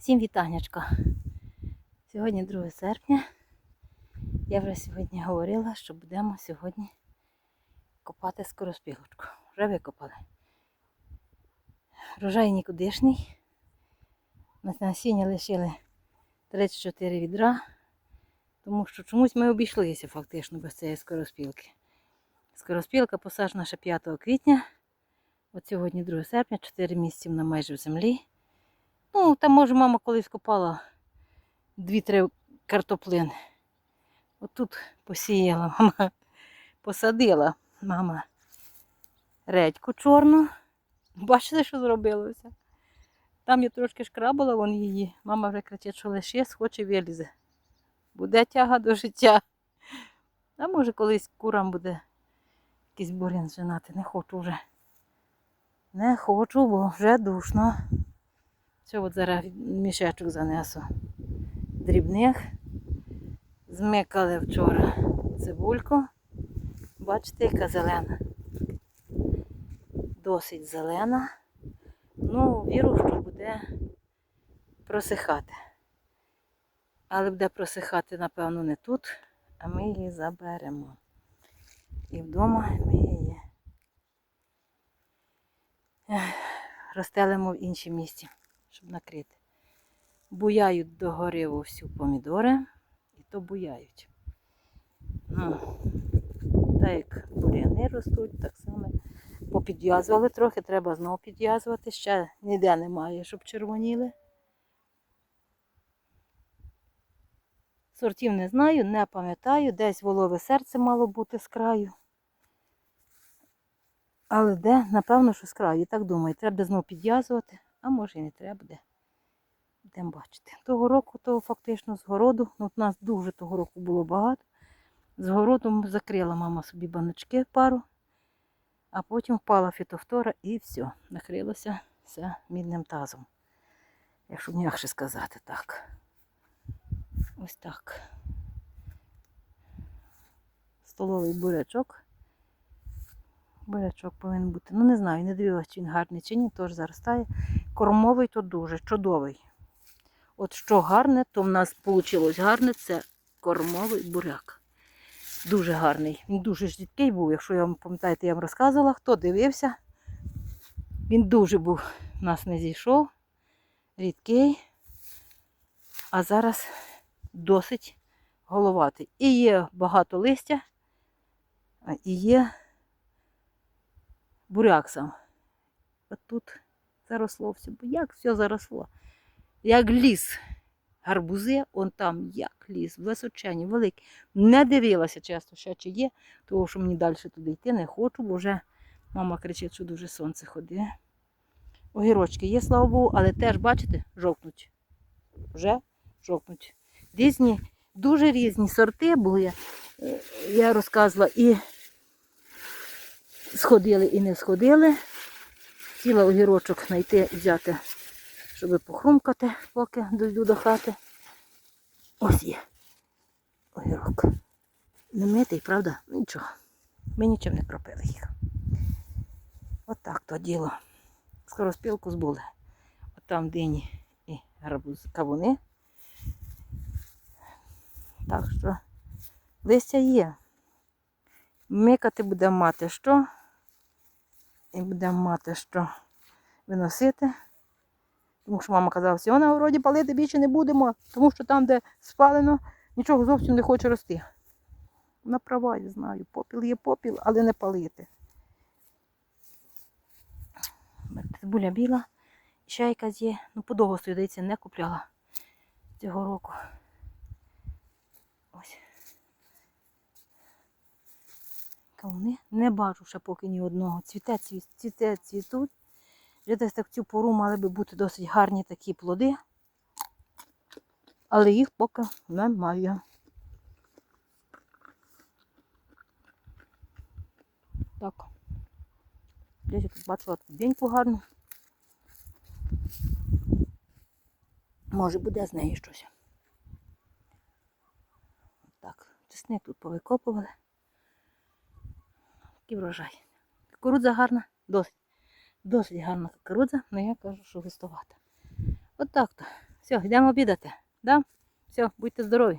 Всім вітаннячка. Сьогодні 2 серпня. Я вже сьогодні говорила, що будемо сьогодні копати скороспілочку. Вже викопали. Врожай нікудишний. На насіння лишили 34 відра, тому що чомусь ми обійшлися фактично без цієї скороспілки. Скороспілка посаджена ще 5 квітня. От сьогодні 2 серпня, 4 місяці вона майже в землі. Ну, там, може, мама колись копала дві-три картоплини. Отут посіяла мама, посадила мама редьку чорну. Бачите, що зробилося? Там я трошки шкрабала вон її. Мама вже кричить, що лише схоче вилізе. Буде тяга до життя. А може колись курам буде якийсь бурян женати. Не хочу вже. Не хочу, бо вже душно. Все, от зараз мішечок занесу дрібних. Змикали вчора цибульку. Бачите, яка зелена. Досить зелена. Ну, віру, що буде просихати. Але буде просихати, напевно, не тут, а ми її заберемо. І вдома ми її ех, розстелимо в іншому місці щоб накрити. Буяють догори вовсю помідори, і то буяють. Ну, так як буряни ростуть, так само попідв'язували трохи, треба знову підв'язувати. Ще ніде немає, щоб червоніли. Сортів не знаю, не пам'ятаю, десь волове серце мало бути з краю. Але де, напевно, що з краю. Так думаю, треба знову підв'язувати. А може і не треба буде. Будемо бачити. Того року, то фактично з городу, ну от нас дуже того року було багато. З городом закрила мама собі баночки пару, а потім впала фітофтора і все, накрилося все мідним тазом. Якщо м'якше сказати так. Ось так. Столовий бурячок. Бурячок повинен бути. Ну, не знаю, не дивилася, чи він гарний чи ні, теж заростає. Кормовий то дуже чудовий. От що гарне, то в нас вийшло гарне, це кормовий буряк. Дуже гарний. Він дуже ж рідкий був, якщо я вам пам'ятаєте, я вам розказувала, хто дивився. Він дуже був, нас не зійшов, рідкий, а зараз досить головатий. І є багато листя, і є буряк сам. От тут заросло все. Як все заросло? Як ліс. Гарбузи, он там як ліс, височені, великий. Не дивилася часто, ще чи є, тому що мені далі туди йти не хочу, бо вже мама кричить, що дуже сонце ходить. Огірочки є, слава Богу, але теж, бачите, жовкнуть. Вже жовкнуть. Різні, дуже різні сорти були. Е, Я розказувала і сходили, і не сходили. Хотіла огірочок знайти, взяти, щоб похрумкати, поки дойду до хати. Ось є огірок. Не митий, правда? Нічого. Ми нічим не кропили їх. Отак то діло. Скоро спілку збули. От там дині і гарбуз, кавуни. Так що листя є. Микати будемо мати що? І будемо мати що виносити. Тому що мама казала, всього на городі палити більше не будемо, тому що там, де спалено, нічого зовсім не хоче рости. Вона права, я знаю. Попіл є попіл, але не палити. Цибуля біла, ще якась є. Ну, подовго здається, не купляла цього року. Кавуни не бачу ще поки ні одного. Цвіте, цвіте, цвітуть. Вже десь так в цю пору мали би бути досить гарні такі плоди. Але їх поки немає. Так. Десь я тут бачила деньку гарну. Може буде з неї щось. Так, чесник тут повикопували. Такий врожай. Кукурудза гарна, досить. Досить гарна кукурудза, але я кажу, що густовата. От так то. Все, йдемо обідати. Да? Все, будьте здорові.